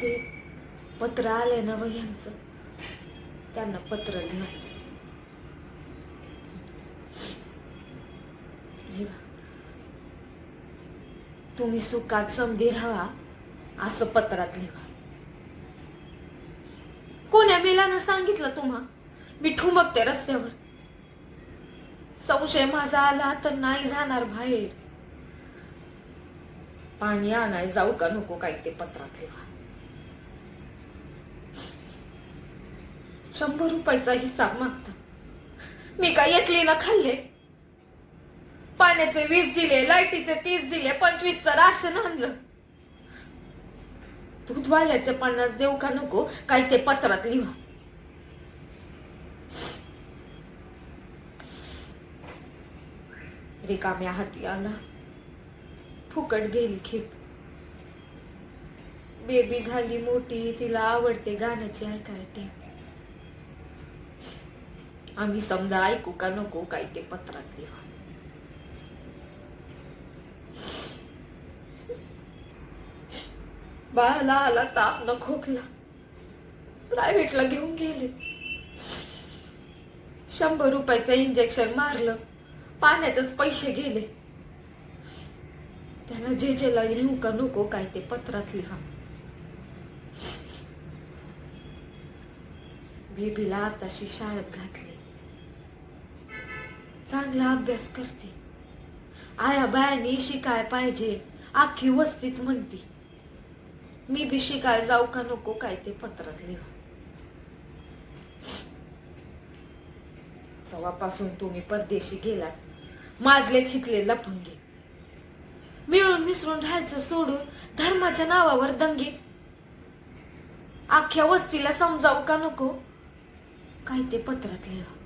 ते पत्र आले ना व यांचं. त्यांना पत्र लिहायचं. लिहा. तुम्ही सुखात समधी राहा असं पत्रात लिहा. कोण्या मेलानं सांगितलं तुम्हा? मी ठुमकते रस्त्यावर. संशय माझा आला तर नाही जाणार बाहेर. पाणी आणाय जाऊ का नको काय ते पत्रात लिहा. शंभर रुपयाचा हिसाब मागता मी काय एकली ना खाल्ले? पाण्याचे वीस दिले लाईटीचे तीस दिले पंचवीस राशन आणलं. दूधवाल्याचे पन्नास देऊ का नको? काय ते पत्रात लिहा. रिकाम्या हाती आला फुकट घेईल खेप बेबी झाली मोठी तिला आवडते गाण्याची ऐकायला आम्ही समजा ऐकू का नको काय ते पत्रात लिहा बाळाला आला ताप न खोकला प्रायव्हेटला घेऊन गेले शंभर रुपयाचं इंजेक्शन मारलं पाण्यातच पैसे गेले त्याला जे जेला लिहू का नको काय ते पत्रात लिहा बेबीला आताशी शाळेत घातली चांगला अभ्यास करते. आया बायानी शिकाय पाहिजे आखी वस्तीच म्हणती. मी बी शिकाय जाऊ का नको काय ते पत्रात लिहा. जेव्हापासून तुम्ही परदेशी गेलात माजले खितले लफंगे. मिळून मिसळून राहायचं सोडून धर्माच्या नावावर दंगे. अख्ख्या वस्तीला समजावू का नको काय ते पत्रात लिहा.